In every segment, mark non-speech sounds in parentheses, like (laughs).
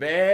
Ve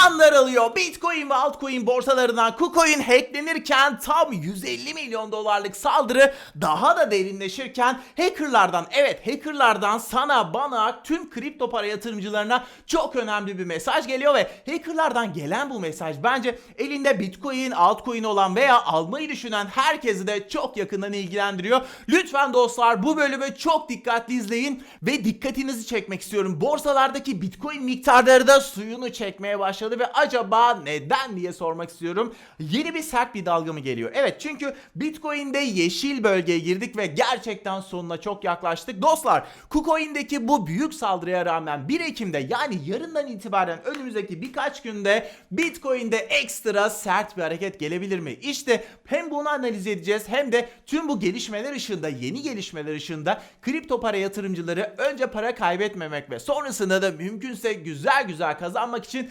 zamanlar alıyor. Bitcoin ve altcoin borsalarından KuCoin hacklenirken tam 150 milyon dolarlık saldırı daha da derinleşirken hackerlardan evet hackerlardan sana bana tüm kripto para yatırımcılarına çok önemli bir mesaj geliyor ve hackerlardan gelen bu mesaj bence elinde Bitcoin, altcoin olan veya almayı düşünen herkesi de çok yakından ilgilendiriyor. Lütfen dostlar bu bölümü çok dikkatli izleyin ve dikkatinizi çekmek istiyorum. Borsalardaki Bitcoin miktarları da suyunu çekmeye başladı ve acaba neden diye sormak istiyorum. Yeni bir sert bir dalga mı geliyor? Evet çünkü Bitcoin'de yeşil bölgeye girdik ve gerçekten sonuna çok yaklaştık. Dostlar KuCoin'deki bu büyük saldırıya rağmen 1 Ekim'de yani yarından itibaren önümüzdeki birkaç günde Bitcoin'de ekstra sert bir hareket gelebilir mi? İşte hem bunu analiz edeceğiz hem de tüm bu gelişmeler ışığında, yeni gelişmeler ışığında kripto para yatırımcıları önce para kaybetmemek ve sonrasında da mümkünse güzel güzel kazanmak için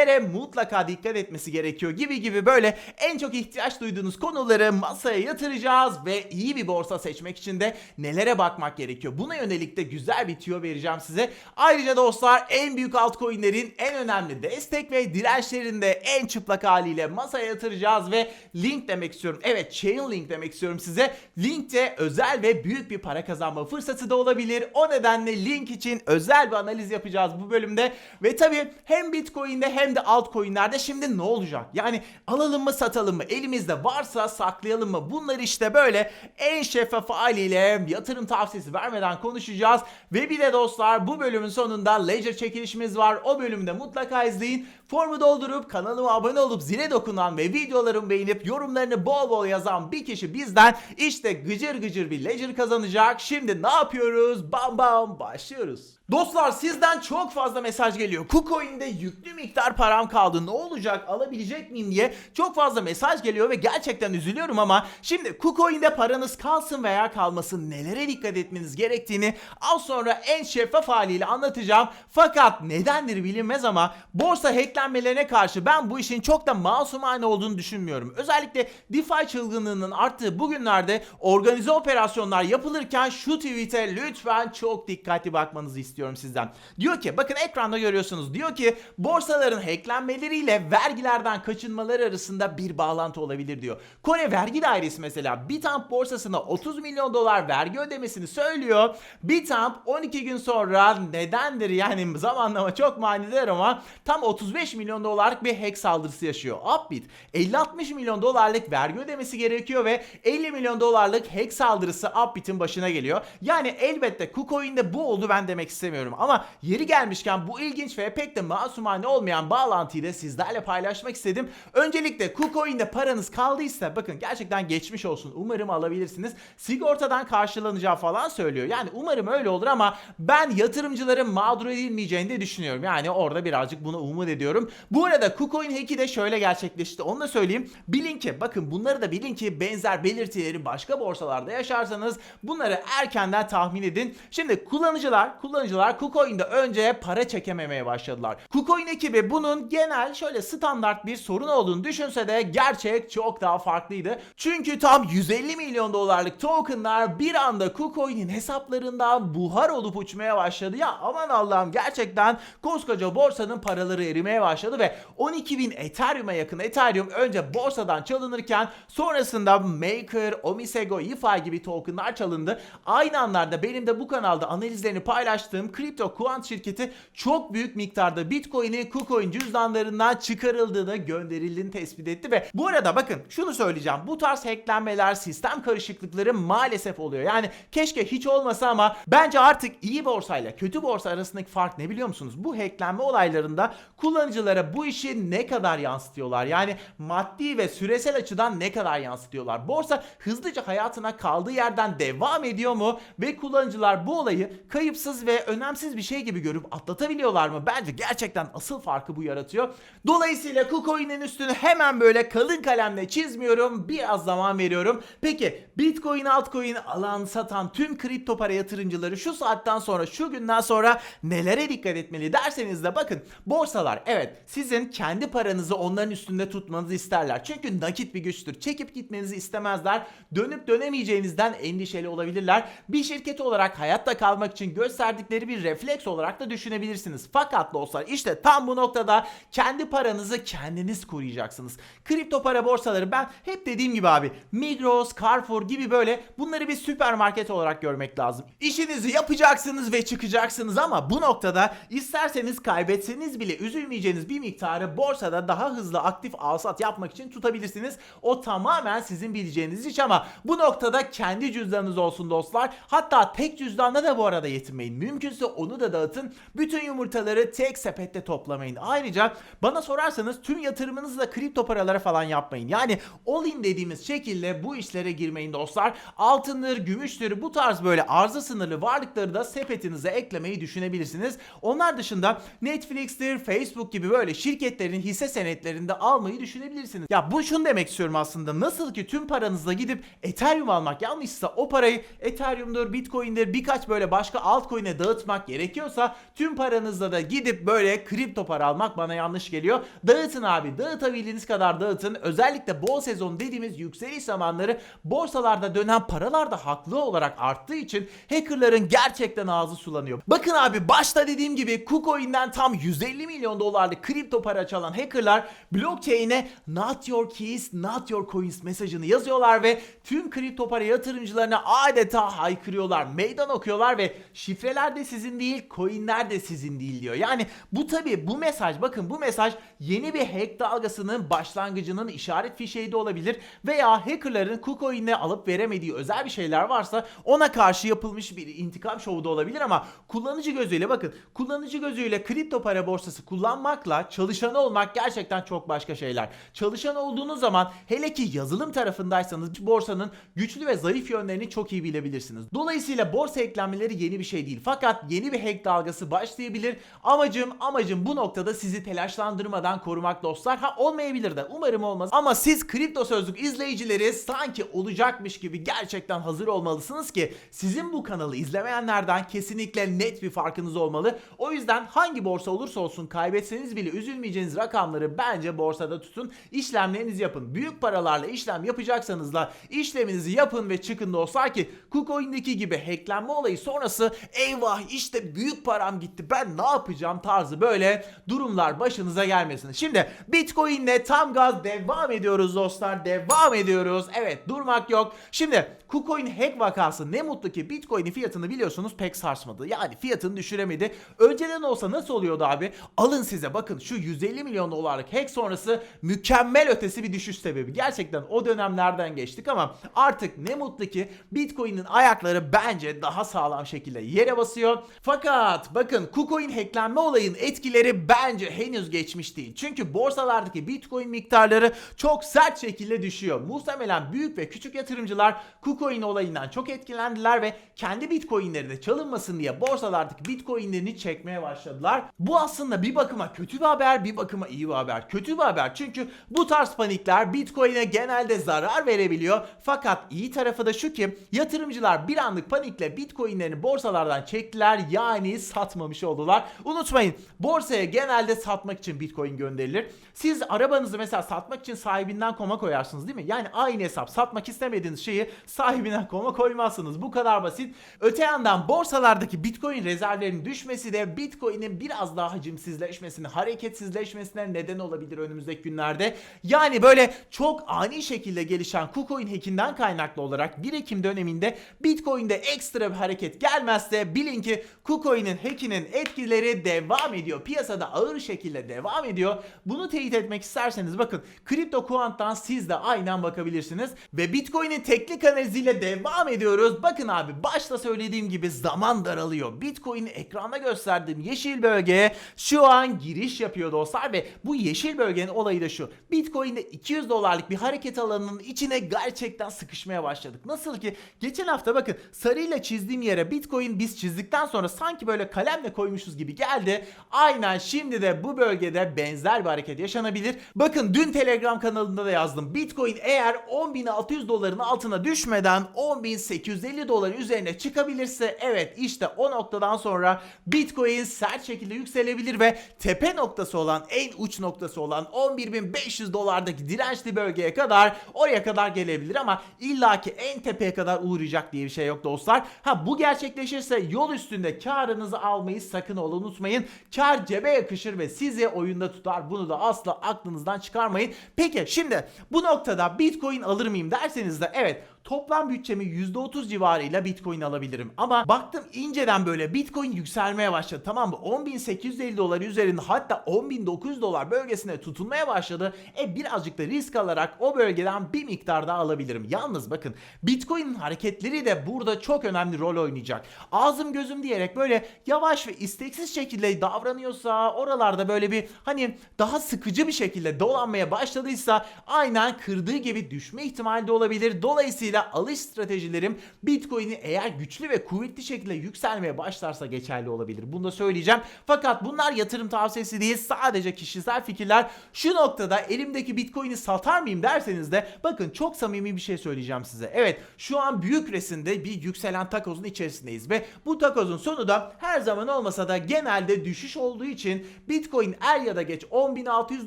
nelere mutlaka dikkat etmesi gerekiyor gibi gibi böyle en çok ihtiyaç duyduğunuz konuları masaya yatıracağız ve iyi bir borsa seçmek için de nelere bakmak gerekiyor. Buna yönelik de güzel bir tüyo vereceğim size. Ayrıca dostlar en büyük altcoin'lerin en önemli destek ve dirençlerini de en çıplak haliyle masaya yatıracağız ve link demek istiyorum. Evet chain link demek istiyorum size. Linkte özel ve büyük bir para kazanma fırsatı da olabilir. O nedenle link için özel bir analiz yapacağız bu bölümde. Ve tabii hem Bitcoin'de hem de altcoin'lerde şimdi ne olacak? Yani alalım mı satalım mı? Elimizde varsa saklayalım mı? Bunları işte böyle en şeffaf haliyle yatırım tavsiyesi vermeden konuşacağız. Ve bir de dostlar bu bölümün sonunda Ledger çekilişimiz var. O bölümde mutlaka izleyin. Formu doldurup kanalıma abone olup zile dokunan ve videolarımı beğenip yorumlarını bol bol yazan bir kişi bizden işte gıcır gıcır bir Ledger kazanacak. Şimdi ne yapıyoruz? Bam bam başlıyoruz. Dostlar sizden çok fazla mesaj geliyor. KuCoin'de yüklü miktar param kaldı. Ne olacak? Alabilecek miyim diye çok fazla mesaj geliyor ve gerçekten üzülüyorum ama şimdi KuCoin'de paranız kalsın veya kalmasın nelere dikkat etmeniz gerektiğini az sonra en şeffaf haliyle anlatacağım. Fakat nedendir bilinmez ama borsa hacklenmelerine karşı ben bu işin çok da masumane olduğunu düşünmüyorum. Özellikle DeFi çılgınlığının arttığı bugünlerde organize operasyonlar yapılırken şu tweet'e lütfen çok dikkatli bakmanızı istiyorum sizden. Diyor ki bakın ekranda görüyorsunuz diyor ki borsaların hacklenmeleriyle vergilerden kaçınmaları arasında bir bağlantı olabilir diyor. Kore vergi dairesi mesela Bitamp borsasına 30 milyon dolar vergi ödemesini söylüyor. Bitamp 12 gün sonra nedendir yani zamanlama çok manidar ama tam 35 milyon dolarlık bir hack saldırısı yaşıyor. Upbit 50-60 milyon dolarlık vergi ödemesi gerekiyor ve 50 milyon dolarlık hack saldırısı Upbit'in başına geliyor. Yani elbette KuCoin'de bu oldu ben demek istemiyorum ama yeri gelmişken bu ilginç ve pek de masumane olmayan bağlantıyı da sizlerle paylaşmak istedim. Öncelikle KuCoin'de paranız kaldıysa bakın gerçekten geçmiş olsun. Umarım alabilirsiniz. Sigortadan karşılanacağı falan söylüyor. Yani umarım öyle olur ama ben yatırımcıların mağdur edilmeyeceğini de düşünüyorum. Yani orada birazcık bunu umut ediyorum. Bu arada KuCoin hack'i de şöyle gerçekleşti. Onu da söyleyeyim. Bilin ki bakın bunları da bilin ki benzer belirtileri başka borsalarda yaşarsanız bunları erkenden tahmin edin. Şimdi kullanıcılar kullanıcılar KuCoin'de önce para çekememeye başladılar. KuCoin ekibi bunun genel şöyle standart bir sorun olduğunu düşünse de gerçek çok daha farklıydı. Çünkü tam 150 milyon dolarlık tokenlar bir anda KuCoin'in hesaplarından buhar olup uçmaya başladı. Ya aman Allah'ım gerçekten koskoca borsanın paraları erimeye başladı ve 12 bin Ethereum'a yakın Ethereum önce borsadan çalınırken sonrasında Maker, Omisego, EFI gibi tokenlar çalındı. Aynı anlarda benim de bu kanalda analizlerini paylaştığım Crypto Quant şirketi çok büyük miktarda Bitcoin'i KuCoin cüzdanlarından çıkarıldığını, gönderildiğini tespit etti ve bu arada bakın şunu söyleyeceğim. Bu tarz hacklenmeler, sistem karışıklıkları maalesef oluyor. Yani keşke hiç olmasa ama bence artık iyi borsayla kötü borsa arasındaki fark ne biliyor musunuz? Bu hacklenme olaylarında kullanıcılara bu işi ne kadar yansıtıyorlar? Yani maddi ve süresel açıdan ne kadar yansıtıyorlar? Borsa hızlıca hayatına kaldığı yerden devam ediyor mu? Ve kullanıcılar bu olayı kayıpsız ve önemsiz bir şey gibi görüp atlatabiliyorlar mı? Bence gerçekten asıl farkı bu yaratıyor. Dolayısıyla KuCoin'in üstünü hemen böyle kalın kalemle çizmiyorum. Biraz zaman veriyorum. Peki Bitcoin, altcoin alan satan tüm kripto para yatırımcıları şu saatten sonra şu günden sonra nelere dikkat etmeli derseniz de bakın borsalar evet sizin kendi paranızı onların üstünde tutmanızı isterler. Çünkü nakit bir güçtür. Çekip gitmenizi istemezler. Dönüp dönemeyeceğinizden endişeli olabilirler. Bir şirket olarak hayatta kalmak için gösterdikleri bir refleks olarak da düşünebilirsiniz. Fakat dostlar işte tam bu noktada kendi paranızı kendiniz koruyacaksınız. Kripto para borsaları ben hep dediğim gibi abi Migros, Carrefour gibi böyle bunları bir süpermarket olarak görmek lazım. İşinizi yapacaksınız ve çıkacaksınız ama bu noktada isterseniz kaybetseniz bile üzülmeyeceğiniz bir miktarı borsada daha hızlı aktif alsat yapmak için tutabilirsiniz. O tamamen sizin bileceğiniz iş ama bu noktada kendi cüzdanınız olsun dostlar. Hatta tek cüzdanla da bu arada yetinmeyin. Mümkünse onu da dağıtın. Bütün yumurtaları tek sepette toplamayın. Ayrıca bana sorarsanız tüm yatırımınızı da kripto paralara falan yapmayın. Yani all in dediğimiz şekilde bu işlere girmeyin dostlar. Altındır, gümüştür bu tarz böyle arzı sınırlı varlıkları da sepetinize eklemeyi düşünebilirsiniz. Onlar dışında Netflix'tir, Facebook gibi böyle şirketlerin hisse senetlerinde almayı düşünebilirsiniz. Ya bu şunu demek istiyorum aslında. Nasıl ki tüm paranızla gidip Ethereum almak yanlışsa o parayı Ethereum'dur, Bitcoin'dir birkaç böyle başka altcoin'e dağıtmak gerekiyorsa tüm paranızla da gidip böyle kripto para almak bana yanlış geliyor. Dağıtın abi. Dağıtabildiğiniz kadar dağıtın. Özellikle bol sezon dediğimiz yükseliş zamanları borsalarda dönen paralar da haklı olarak arttığı için hackerların gerçekten ağzı sulanıyor. Bakın abi başta dediğim gibi KuCoin'den tam 150 milyon dolarlık kripto para çalan hackerlar blockchain'e not your keys, not your coins mesajını yazıyorlar ve tüm kripto para yatırımcılarına adeta haykırıyorlar. Meydan okuyorlar ve şifreler de sizin değil, coinler de sizin değil diyor. Yani bu tabi bu mesaj bakın bu mesaj yeni bir hack dalgasının başlangıcının işaret fişeği de olabilir veya hackerların KuCoin'e alıp veremediği özel bir şeyler varsa ona karşı yapılmış bir intikam şovu da olabilir ama kullanıcı gözüyle bakın kullanıcı gözüyle kripto para borsası kullanmakla çalışan olmak gerçekten çok başka şeyler. Çalışan olduğunuz zaman hele ki yazılım tarafındaysanız borsanın güçlü ve zayıf yönlerini çok iyi bilebilirsiniz. Dolayısıyla borsa eklenmeleri yeni bir şey değil. Fakat yeni bir hack dalgası başlayabilir. Amacım amacım bu noktada sizi telaşlandırmadan korumak dostlar. Ha olmayabilir de umarım olmaz. Ama siz kripto sözlük izleyicileri sanki olacakmış gibi gerçekten hazır olmalısınız ki sizin bu kanalı izlemeyenlerden kesinlikle net bir farkınız olmalı. O yüzden hangi borsa olursa olsun kaybetseniz bile üzülmeyeceğiniz rakamları bence borsada tutun. İşlemlerinizi yapın. Büyük paralarla işlem yapacaksanız da işleminizi yapın ve çıkın dostlar ki KuCoin'deki gibi hacklenme olayı sonrası eyvah işte büyük param gitti ben ne yapacağım tarzı böyle durumlar başınıza gelmesin. Şimdi Bitcoin'le tam gaz devam ediyoruz dostlar. Devam ediyoruz. Evet durmak yok. Şimdi KuCoin hack vakası ne mutlu ki Bitcoin'in fiyatını biliyorsunuz pek sarsmadı. Yani fiyatını düşüremedi. Önceden olsa nasıl oluyordu abi? Alın size bakın şu 150 milyon dolarlık hack sonrası mükemmel ötesi bir düşüş sebebi. Gerçekten o dönemlerden geçtik ama artık ne mutlu ki Bitcoin'in ayakları bence daha sağlam şekilde yere basıyor. Fakat bakın KuCoin hacklenme olayın etkileri bence henüz geçmiş değil. Çünkü borsalardaki Bitcoin miktarları çok sert şekilde düşüyor. Muhtemelen büyük ve küçük yatırımcılar KuCoin olayından çok etkilendiler ve kendi Bitcoin'leri de çalınmasın diye borsalardaki Bitcoin'lerini çekmeye başladılar. Bu aslında bir bakıma kötü bir haber, bir bakıma iyi bir haber. Kötü bir haber çünkü bu tarz panikler Bitcoin'e genelde zarar verebiliyor. Fakat iyi tarafı da şu ki yatırımcılar bir anlık panikle Bitcoin'lerini borsalardan çektiler yani satmamış oldular. Unutmayın borsaya genelde satmak için Bitcoin gönderilir. Siz arabanızı mesela satmak için sahibinden koma koyarsınız değil mi? Yani aynı hesap satmak istemediğiniz şeyi sahibinden koma koymazsınız. Bu kadar basit. Öte yandan borsalardaki Bitcoin rezervlerinin düşmesi de Bitcoin'in biraz daha hacimsizleşmesine, hareketsizleşmesine neden olabilir önümüzdeki günlerde. Yani böyle çok ani şekilde gelişen KuCoin hackinden kaynaklı olarak 1 Ekim döneminde Bitcoin'de ekstra bir hareket gelmezse bilin ki KuCoin'in hackinin etkileri devam ediyor. Piyasada ağır şekilde devam ediyor. Bunu teyit etmek isterseniz bakın Crypto Quant'tan siz de aynen bakabilirsiniz. Ve Bitcoin'in teknik analiziyle devam ediyoruz. Bakın abi başta söylediğim gibi zaman daralıyor. Bitcoin'i ekranda gösterdiğim yeşil bölgeye şu an giriş yapıyor dostlar ve bu yeşil bölgenin olayı da şu. Bitcoin'de 200 dolarlık bir hareket alanının içine gerçekten sıkışmaya başladık. Nasıl ki geçen hafta bakın sarıyla çizdiğim yere Bitcoin biz çizdikten sonra sanki böyle kalemle koymuşuz gibi geldi. Aynen şimdi de bu bölgede benzer bir hareket yaşanabilir. Bakın dün Telegram kanalında da yazdım. Bitcoin eğer 10.600 doların altına düşmeden 10.850 doların üzerine çıkabilirse evet işte o noktadan sonra Bitcoin sert şekilde yükselebilir ve tepe noktası olan en uç noktası olan 11.500 dolardaki dirençli bölgeye kadar oraya kadar gelebilir ama illaki en tepeye kadar uğrayacak diye bir şey yok dostlar. Ha bu gerçekleşirse yol üstünde karınızı almayı sakın ola unutmayın. Kar cebe yakışır ve sizi oyunda tutar. Bunu da asla aklınızdan çıkarmayın. Peki şimdi bu noktada Bitcoin alır mıyım derseniz de evet toplam bütçemi %30 civarıyla Bitcoin alabilirim. Ama baktım inceden böyle Bitcoin yükselmeye başladı tamam mı? 10.850 dolar üzerinde hatta 10.900 dolar bölgesine tutunmaya başladı. E birazcık da risk alarak o bölgeden bir miktar daha alabilirim. Yalnız bakın Bitcoin'in hareketleri de burada çok önemli rol oynayacak. Ağzım gözüm diyerek böyle yavaş ve isteksiz şekilde davranıyorsa oralarda böyle bir hani daha sıkıcı bir şekilde dolanmaya başladıysa aynen kırdığı gibi düşme ihtimali de olabilir. Dolayısıyla alış stratejilerim Bitcoin'i eğer güçlü ve kuvvetli şekilde yükselmeye başlarsa geçerli olabilir. Bunu da söyleyeceğim. Fakat bunlar yatırım tavsiyesi değil sadece kişisel fikirler. Şu noktada elimdeki Bitcoin'i satar mıyım derseniz de bakın çok samimi bir şey söyleyeceğim size. Evet şu an büyük resimde bir yükselen takozun içerisindeyiz ve bu takozun sonu da her zaman olmasa da genelde düşüş olduğu için Bitcoin er ya da geç 10.600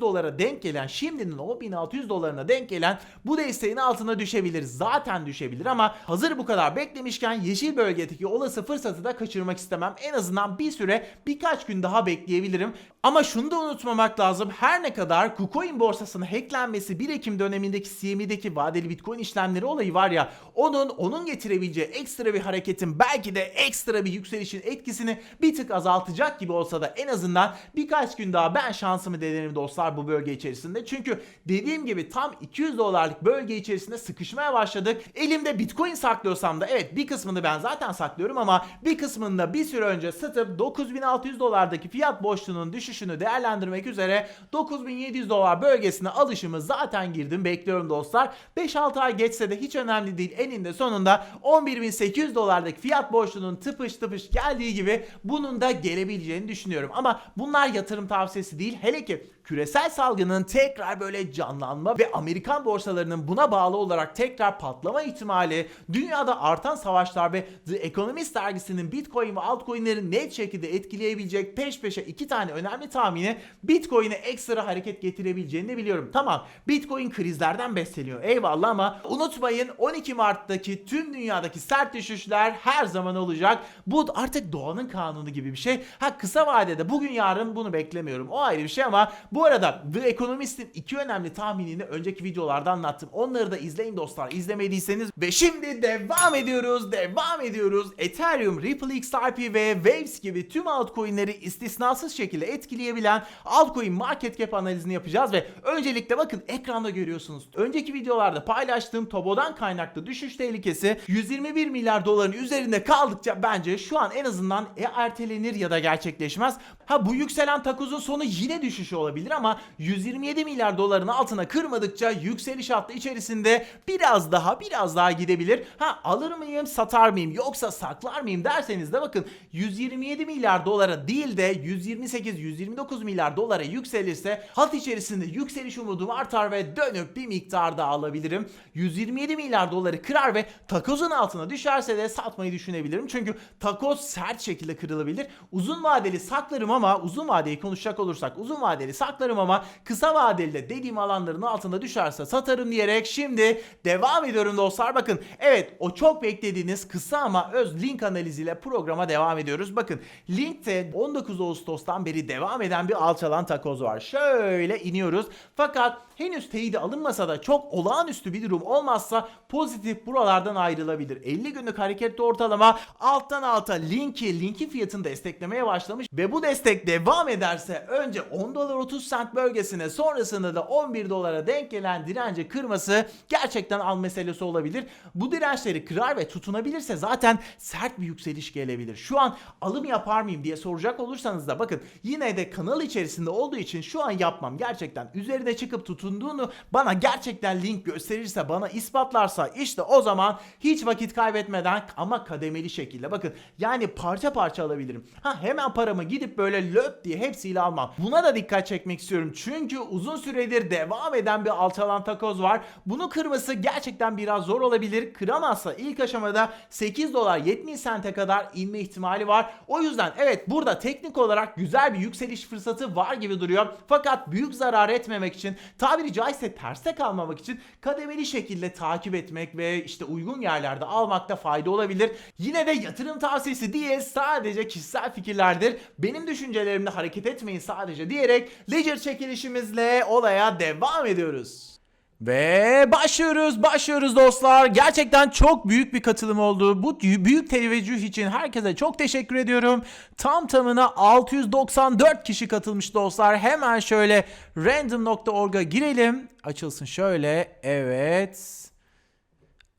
dolara denk gelen şimdinin 10.600 dolarına denk gelen bu desteğin altına düşebilir. Zaten düşebilir ama hazır bu kadar beklemişken yeşil bölgedeki olası fırsatı da kaçırmak istemem. En azından bir süre birkaç gün daha bekleyebilirim. Ama şunu da unutmamak lazım. Her ne kadar KuCoin borsasının hacklenmesi 1 Ekim dönemindeki CME'deki vadeli Bitcoin işlemleri olayı var ya onun onun getirebileceği ekstra bir hareketin belki de ekstra bir yükselişin etkisini bir tık azaltacak gibi olsa da en azından birkaç gün daha ben şansımı denerim dostlar bu bölge içerisinde. Çünkü dediğim gibi tam 200 dolarlık bölge içerisinde sıkışmaya başladık. Elimde Bitcoin saklıyorsam da evet bir kısmını ben zaten saklıyorum ama bir kısmını da bir süre önce satıp 9600 dolardaki fiyat boşluğunun düşüşünü değerlendirmek üzere 9700 dolar bölgesine alışımı zaten girdim. Bekliyorum dostlar. 5-6 ay geçse de hiç önemli değil. Eninde sonunda 11800 dolardaki fiyat boşluğunun tıpış tıpış geldiği gibi bunun da gelebileceğini düşünüyorum. Ama bunlar yatırım tavsiyesi değil. Hele ki küresel salgının tekrar böyle canlanma ve Amerikan borsalarının buna bağlı olarak tekrar patlama ihtimali, dünyada artan savaşlar ve The Economist dergisinin Bitcoin ve altcoin'leri net şekilde etkileyebilecek peş peşe iki tane önemli tahmini Bitcoin'e ekstra hareket getirebileceğini de biliyorum. Tamam Bitcoin krizlerden besleniyor eyvallah ama unutmayın 12 Mart'taki tüm dünyadaki sert düşüşler her zaman olacak. Bu artık doğanın kanunu gibi bir şey. Ha kısa vadede bugün yarın bunu beklemiyorum. O ayrı bir şey ama bu arada The Economist'in iki önemli tahminini önceki videolarda anlattım. Onları da izleyin dostlar. İzlemediyseniz ve şimdi devam ediyoruz. Devam ediyoruz. Ethereum, Ripple XRP ve Waves gibi tüm altcoin'leri istisnasız şekilde etkileyebilen altcoin market cap analizini yapacağız ve öncelikle bakın ekranda görüyorsunuz. Önceki videolarda paylaştığım Tobo'dan kaynaklı düşüş tehlikesi 121 milyar doların üzerinde kaldıkça bence şu an en azından ya ertelenir ya da gerçekleşmez. Ha bu yükselen takozun sonu yine düşüş olabilir ama 127 milyar doların altına kırmadıkça yükseliş hattı içerisinde biraz daha biraz daha gidebilir. Ha alır mıyım satar mıyım yoksa saklar mıyım derseniz de bakın 127 milyar dolara değil de 128-129 milyar dolara yükselirse hat içerisinde yükseliş umudum artar ve dönüp bir miktar daha alabilirim. 127 milyar doları kırar ve takozun altına düşerse de satmayı düşünebilirim. Çünkü takoz sert şekilde kırılabilir. Uzun vadeli saklarım ama uzun vadeyi konuşacak olursak uzun vadeli saklarım ama kısa vadeli de dediğim alanların altında düşerse satarım diyerek şimdi devam ediyorum dostlar. Bakın evet o çok beklediğiniz kısa ama öz link analiziyle programa devam ediyoruz. Bakın linkte 19 Ağustos'tan beri devam eden bir alçalan takoz var. Şöyle iniyoruz. Fakat henüz teyidi alınmasa da çok olağanüstü bir durum olmazsa pozitif buralardan ayrılabilir. 50 günlük hareketli ortalama alttan alta linki, linkin fiyatını desteklemeye başlamış ve bu destek devam ederse önce 10 dolar 30 sent bölgesine sonrasında da 11 dolara denk gelen direnci kırması gerçekten al meselesi olabilir. Bu dirençleri kırar ve tutunabilirse zaten sert bir yükseliş gelebilir. Şu an alım yapar mıyım diye soracak olursanız da bakın yine de kanal içerisinde olduğu için şu an yapmam. Gerçekten üzerine çıkıp tutunduğunu bana gerçekten link gösterirse bana ispatlarsa işte o zaman hiç vakit kaybetmeden ama kademeli şekilde bakın yani parça parça alabilirim. Ha hemen paramı gidip böyle löp diye hepsiyle almam. Buna da dikkat çekmek istiyorum. Çünkü uzun süredir devam eden bir alçalan takoz var. Bunu kırması gerçekten biraz zor olabilir. Kıramazsa ilk aşamada 8 dolar 70 sente kadar inme ihtimali var. O yüzden evet burada teknik olarak güzel bir yükseliş fırsatı var gibi duruyor. Fakat büyük zarar etmemek için tabiri caizse terste kalmamak için kademeli şekilde takip etmek ve işte uygun yerlerde almakta fayda olabilir. Yine de yatırım tavsiyesi değil sadece kişisel fikirlerdir. Benim düşüncelerimde hareket etmeyin sadece diyerek Ledger çekilişimizle olaya devam ediyoruz. Ve başlıyoruz, başlıyoruz dostlar. Gerçekten çok büyük bir katılım oldu. Bu büyük teveccüh için herkese çok teşekkür ediyorum. Tam tamına 694 kişi katılmış dostlar. Hemen şöyle random.org'a girelim. Açılsın şöyle. Evet.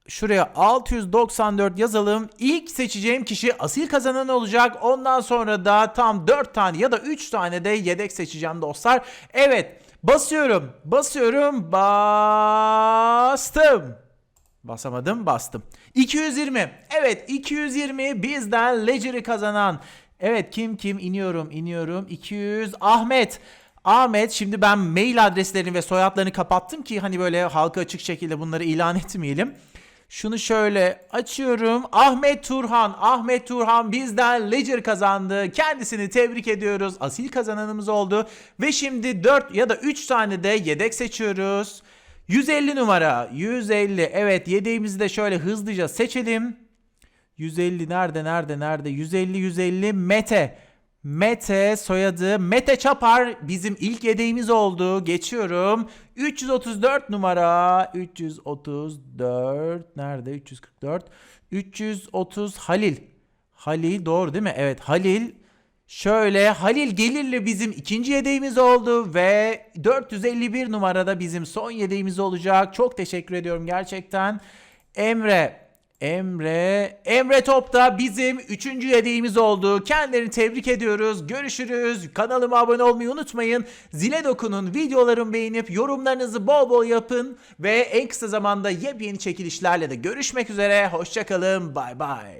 Şuraya 694 yazalım. İlk seçeceğim kişi asil kazanan olacak. Ondan sonra da tam 4 tane ya da 3 tane de yedek seçeceğim dostlar. Evet. Basıyorum. Basıyorum. Bastım. Basamadım. Bastım. 220. Evet 220 bizden Ledger'ı kazanan. Evet kim kim iniyorum iniyorum. 200 Ahmet. Ahmet şimdi ben mail adreslerini ve soyadlarını kapattım ki hani böyle halka açık şekilde bunları ilan (laughs) etmeyelim. Şunu şöyle açıyorum. Ahmet Turhan. Ahmet Turhan bizden Ledger kazandı. Kendisini tebrik ediyoruz. Asil kazananımız oldu. Ve şimdi 4 ya da 3 tane de yedek seçiyoruz. 150 numara. 150. Evet yedeğimizi de şöyle hızlıca seçelim. 150 nerede nerede nerede? 150 150 Mete. Mete soyadı Mete Çapar bizim ilk yedeğimiz oldu. Geçiyorum. 334 numara. 334 nerede? 344. 330 Halil. Halil doğru değil mi? Evet Halil. Şöyle Halil Gelirli bizim ikinci yedeğimiz oldu ve 451 numarada bizim son yedeğimiz olacak. Çok teşekkür ediyorum gerçekten. Emre Emre, Emre Top da bizim üçüncü yedeğimiz oldu. Kendilerini tebrik ediyoruz. Görüşürüz. Kanalıma abone olmayı unutmayın. Zile dokunun, videolarımı beğenip yorumlarınızı bol bol yapın. Ve en kısa zamanda yepyeni çekilişlerle de görüşmek üzere. Hoşçakalın. Bay bay.